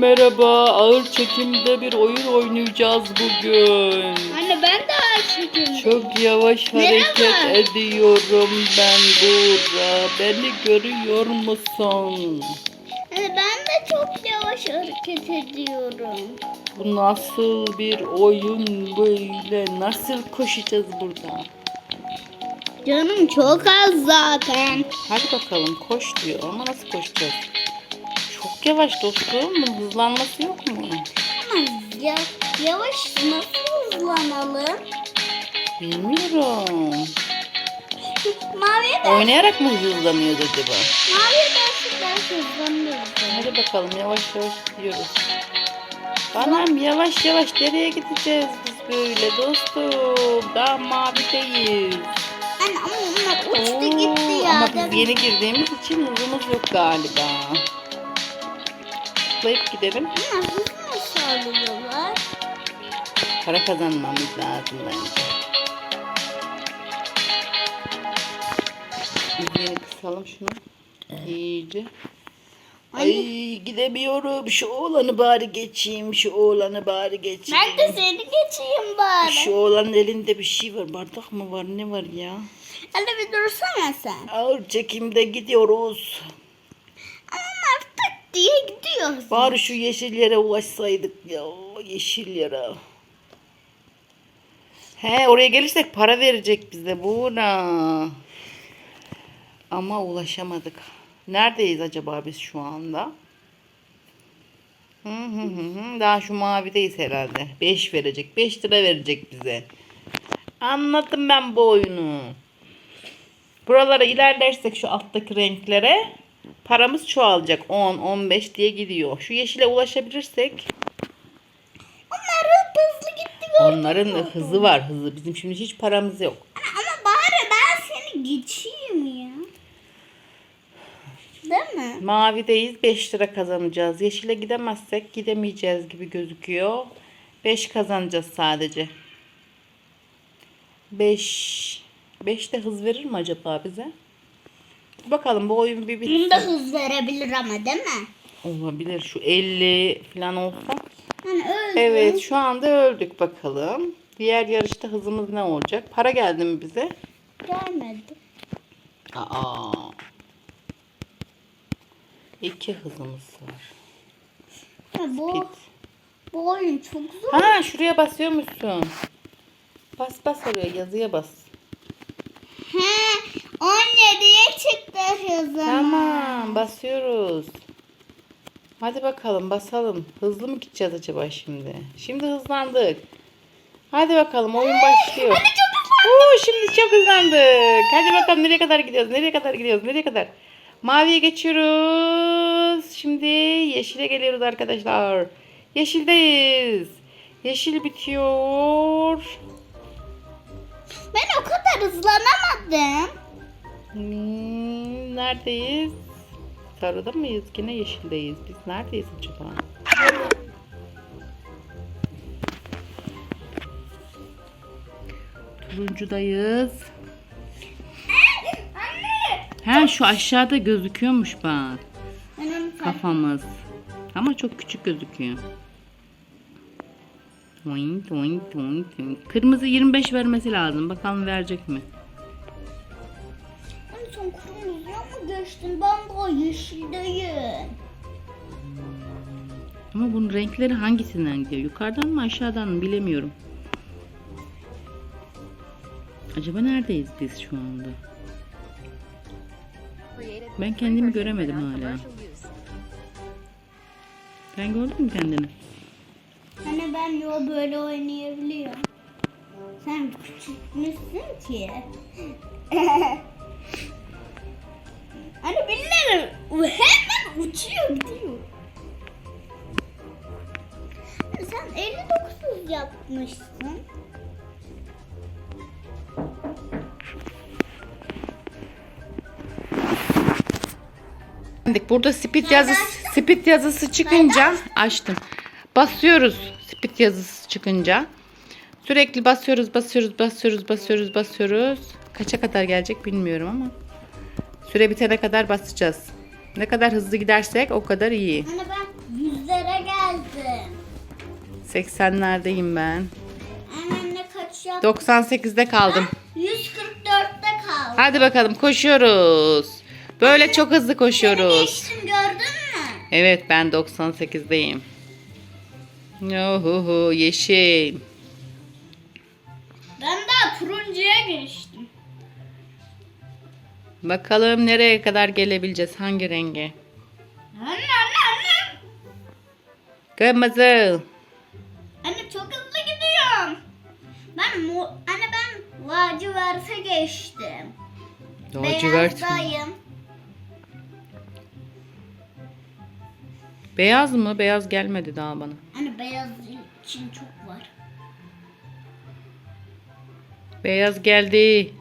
merhaba. Ağır çekimde bir oyun oynayacağız bugün. Anne ben de aşıkım. Çok yavaş Merhaba. hareket ediyorum ben burada. Beni görüyor musun? Anne ben de çok yavaş hareket ediyorum. Bu nasıl bir oyun böyle? Nasıl koşacağız burada? Canım çok az zaten. Hadi bakalım koş diyor ama nasıl koşacağız? Çok yavaş dostum. Hızlanması yok mu? Ya, yavaş nasıl hızlanalım? Bilmiyorum. Maviye de Oynayarak mı hızlanıyoruz acaba? maviye ders hızlanıyoruz. Hadi bakalım yavaş yavaş gidiyoruz. Anam yavaş yavaş nereye gideceğiz biz böyle dostum? Daha mavideyiz. Anne ama onlar uçtu Oo, gitti ya. Ama biz yeni girdiğimiz için hızımız yok galiba. Tıklayıp gidelim. Ama hız mı sağlıyorlar? Para kazanmamız lazım bence. Yeni kısalım şunu. İyice. Ay gidemiyorum. Şu oğlanı bari geçeyim. Şu oğlanı bari geçeyim. Ben de seni geçeyim bari. Şu oğlanın elinde bir şey var. Bardak mı var? Ne var ya? Anne bir dursana sen. Ağır çekimde gidiyoruz. Diye gidiyoruz. Bari şu yeşil yere ulaşsaydık ya. Yeşil yere. He oraya gelirsek para verecek bize Buğra. Ama ulaşamadık. Neredeyiz acaba biz şu anda? Hı hı hı hı. Daha şu mavideyiz herhalde. 5 verecek. 5 lira verecek bize. Anladım ben bu oyunu. Buralara ilerlersek şu alttaki renklere paramız çoğalacak. 10, 15 diye gidiyor. Şu yeşile ulaşabilirsek Onlar hep hızlı gitti gördün onların mü? hızı var hızı. Bizim şimdi hiç paramız yok. Ama bari ben seni geçeyim ya. Değil mi? Mavideyiz 5 lira kazanacağız. Yeşile gidemezsek gidemeyeceğiz gibi gözüküyor. 5 kazanacağız sadece. 5 5 de hız verir mi acaba bize? Bakalım bu oyun bir bitsin. Bunda hız verebilir ama değil mi? Olabilir şu 50 falan olsa. Hani öyle. Evet şu anda öldük bakalım. Diğer yarışta hızımız ne olacak? Para geldi mi bize? Gelmedi. Aa. İki hızımız var. Ha, bu, bu oyun çok zor. Ha şuraya basıyormuşsun. Bas bas oraya yazıya bas. He, 17'ye hızım. Tamam basıyoruz. Hadi bakalım basalım. Hızlı mı gideceğiz acaba şimdi? Şimdi hızlandık. Hadi bakalım oyun başlıyor. Hadi çok. Oo, şimdi çok hızlandık. Hadi bakalım nereye kadar gidiyoruz? Nereye kadar gidiyoruz? Nereye kadar? Maviye geçiyoruz. Şimdi yeşile geliyoruz arkadaşlar. Yeşildeyiz. Yeşil bitiyor. Ben o kadar hızlanamadım. Hmm, neredeyiz? Sarıda mıyız? Yine yeşildeyiz. Biz neredeyiz acaba? Turuncudayız. Ha şu aşağıda gözüküyormuş bak. Kafamız. Ama çok küçük gözüküyor. Kırmızı 25 vermesi lazım. Bakalım verecek mi? Geçtin? Ben daha yeşildeyim. Ama bunun renkleri hangisinden gidiyor? Yukarıdan mı aşağıdan mı bilemiyorum. Acaba neredeyiz biz şu anda? Ben kendimi göremedim hala. Sen gördün mü kendini? Hani ben yo böyle oynayabiliyorum. Sen küçültmüşsün ki. hani bilmiyorum. Hemen uçuyor gidiyor. Hani sen 59 yapmışsın. Burada speed yazısı speed yazısı çıkınca açtım. Basıyoruz speed yazısı çıkınca. Sürekli basıyoruz, basıyoruz, basıyoruz, basıyoruz, basıyoruz. Kaça kadar gelecek bilmiyorum ama. Süre bitene kadar basacağız. Ne kadar hızlı gidersek o kadar iyi. Hani ben yüzde 80'lere geldim. 80'lerdeyim ben. Anne kaç yaptı? 98'de kaldım. 144'te kaldım. Hadi bakalım koşuyoruz. Böyle çok hızlı koşuyoruz. geçtim gördün mü? Evet ben 98'deyim. Yohuhu yeşil. Ben daha turuncuya geçtim. Bakalım nereye kadar gelebileceğiz? Hangi renge? Anne anne anne. Kırmızı. Anne çok hızlı gidiyorum. Ben mo anne ben laciverte geçtim. Lacivert mi? Beyazdayım. Beyaz mı? Beyaz gelmedi daha bana. Anne beyaz için çok var. Beyaz geldi.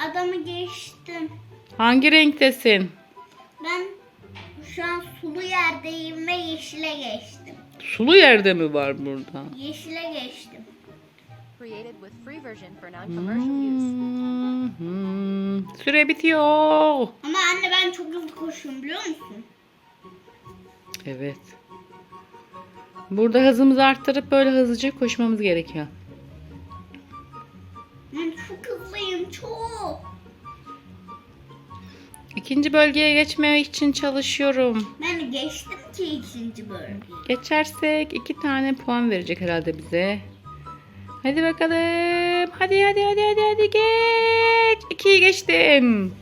Adamı geçtim. Hangi renktesin? Ben şu an sulu yerdeyim ve yeşile geçtim. Sulu yerde mi var burada? Yeşile geçtim. Use. Hmm, Süre bitiyor. Ama anne ben çok hızlı koşuyorum biliyor musun? Evet. Burada hızımızı arttırıp böyle hızlıca koşmamız gerekiyor. İkinci bölgeye geçmeye için çalışıyorum. Ben geçtim ki ikinci bölgeyi. Geçersek iki tane puan verecek herhalde bize. Hadi bakalım. Hadi hadi hadi hadi hadi geç. İkiyi geçtim.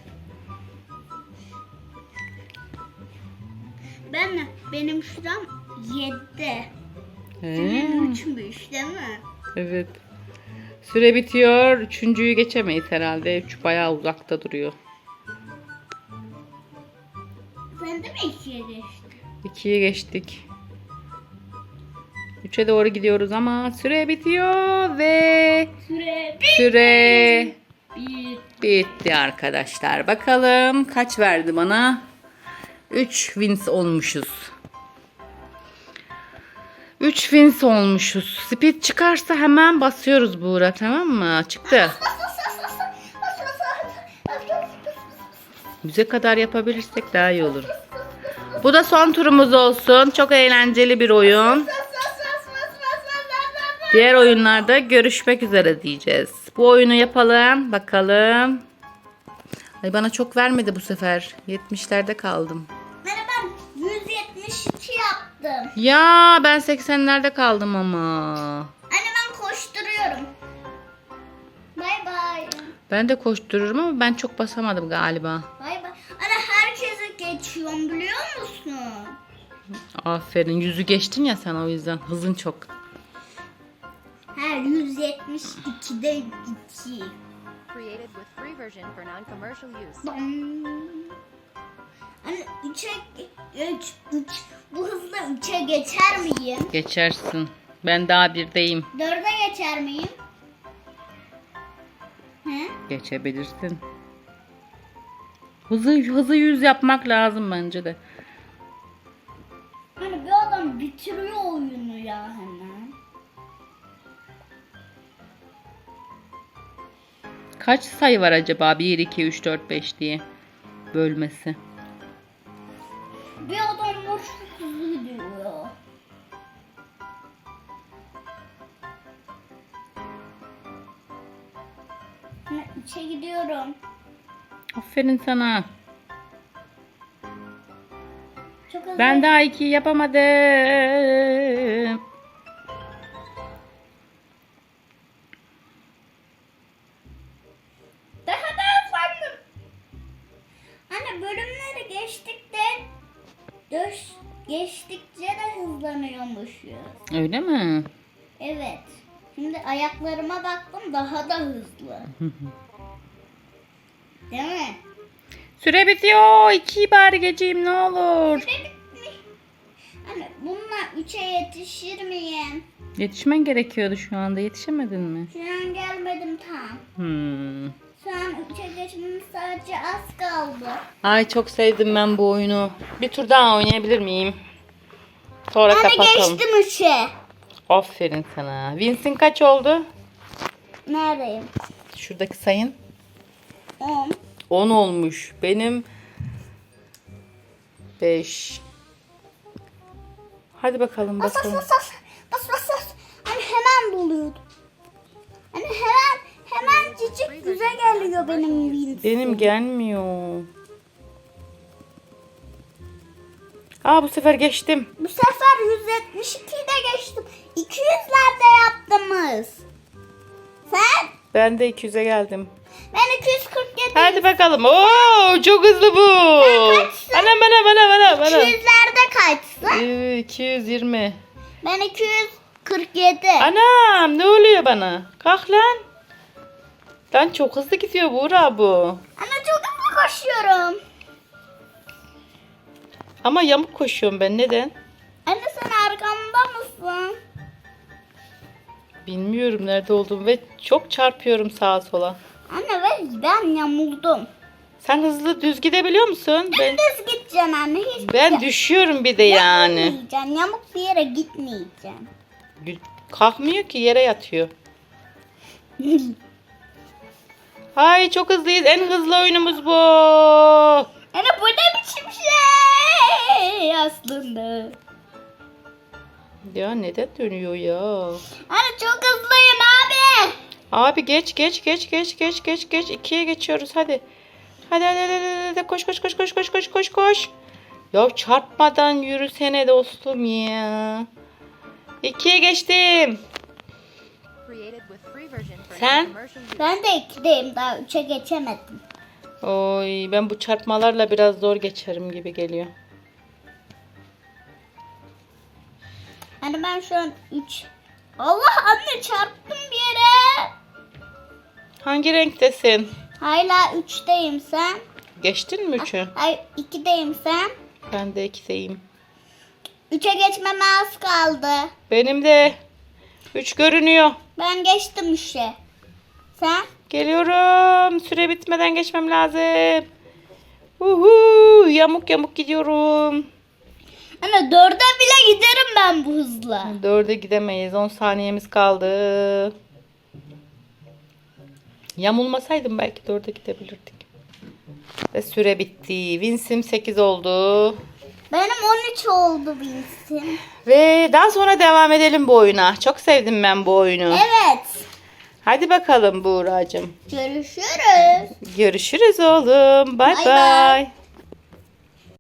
Ben benim şuram 7. He, Senin 3'müş değil mi? evet. Süre bitiyor. Üçüncüyü geçemeyiz herhalde. Üç bayağı uzakta duruyor. Sen de mi ikiye geçtin? İkiyi geçtik. Üçe doğru gidiyoruz ama süre bitiyor ve Süre süre bir. bitti arkadaşlar. Bakalım kaç verdi bana? 3 wins olmuşuz. 3 wins olmuşuz. Speed çıkarsa hemen basıyoruz Buğra tamam mı? Çıktı. Yüze kadar yapabilirsek daha iyi olur. Bu da son turumuz olsun. Çok eğlenceli bir oyun. Diğer oyunlarda görüşmek üzere diyeceğiz. Bu oyunu yapalım. Bakalım. Ay bana çok vermedi bu sefer. 70'lerde kaldım. Ben 172 yaptım. Ya ben 80'lerde kaldım ama. Anne ben koşturuyorum. Bay bay. Ben de koştururum ama ben çok basamadım galiba. Bay bay. Anne herkese geçiyorum biliyor musun? Aferin. Yüzü geçtin ya sen o yüzden. Hızın çok. Her 172'de 2. Created with free version for non-commercial use. Bam. Anne 3'e 3 3 bu hızla 3'e geçer miyim? Geçersin. Ben daha birdeyim. 4'e geçer miyim? He? Geçebilirsin. Hızı hızı yüz yapmak lazım bence de. Bitiriyor oyunu ya hemen. Kaç sayı var acaba? 1, 2, 3, 4, 5 diye bölmesi. Bir adam çok hızlı gidiyor. 3'e gidiyorum. Aferin sana. Ben daha 2 yapamadım. Daha da hızlandım. Anne bölümleri geçtikçe Döş, geçtikçe de hızlanıyormuşuz. Öyle mi? Evet. Şimdi ayaklarıma baktım daha da hızlı. Değil mi? Süre bitiyor. 2 bari geçeyim ne olur. Süre. Anne bununla üçe yetişir miyim? Yetişmen gerekiyordu şu anda. Yetişemedin mi? Şu an gelmedim tam. Hmm. Şu an üçe geçmemiz sadece az kaldı. Ay çok sevdim ben bu oyunu. Bir tur daha oynayabilir miyim? Sonra Anne kapatalım. geçtim üçe. Aferin sana. Vincent kaç oldu? Neredeyim? Şuradaki sayın. On. 10 olmuş. Benim 5 Hadi bakalım Bas bas bas bas. Bas bas bas. Hani hemen doluyordu. Hani hemen hemen cicik güze geliyor benim Vince'im. Benim gelmiyor. Aa bu sefer geçtim. Bu sefer 172'de geçtim. 200'lerde yaptınız. Sen? Ben de 200'e geldim. Ben 247. Hadi bakalım. Oo çok hızlı bu. anam anam anam anam. 200'lerde kaçsın? Ee, 220. Ben 247. Anam ne oluyor bana? Kalk lan. Lan çok hızlı gidiyor Buğra bu. Ana çok hızlı koşuyorum. Ama yamuk koşuyorum ben neden? Anne sen arkamda mısın? Bilmiyorum nerede olduğumu ve çok çarpıyorum sağa sola. Anne ve ben yamuldum. Sen hızlı düz gidebiliyor musun? Ben Düz gideceğim anne. Hiç ben düşüyorum bir de yani. Gitmeyeceğim. Yamuk bir yere gitmeyeceğim. Kalkmıyor ki yere yatıyor. Hay çok hızlıyız. En hızlı oyunumuz bu. Anne bu ne biçim şey aslında. Ya neden dönüyor ya? Anne çok hızlıyım abi. Abi geç geç geç geç geç geç geç. ikiye geçiyoruz hadi. Hadi hadi hadi, hadi, hadi. koş koş koş koş koş koş koş koş. Ya çarpmadan yürüsene dostum ya. İkiye geçtim. Sen? Ben de ikideyim daha üçe geçemedim. Oy ben bu çarpmalarla biraz zor geçerim gibi geliyor. Hani ben şu an üç. Allah anne çarptım bir yere. Hangi renktesin? Hala üçteyim sen. Geçtin mi üçü? Ay ikideyim sen. Ben de ikideyim. Üçe geçmeme az kaldı. Benim de üç görünüyor. Ben geçtim üçe. Sen? Geliyorum. Süre bitmeden geçmem lazım. Uhu, yamuk yamuk gidiyorum. Anne dörde bile giderim ben bu hızla. Dörde gidemeyiz. 10 saniyemiz kaldı. Yamulmasaydım belki dörde gidebilirdik. Ve süre bitti. Vinsim 8 oldu. Benim 13 oldu bilsin. Ve daha sonra devam edelim bu oyuna. Çok sevdim ben bu oyunu. Evet. Hadi bakalım Buğra'cığım. Görüşürüz. Görüşürüz oğlum. Bay. bay.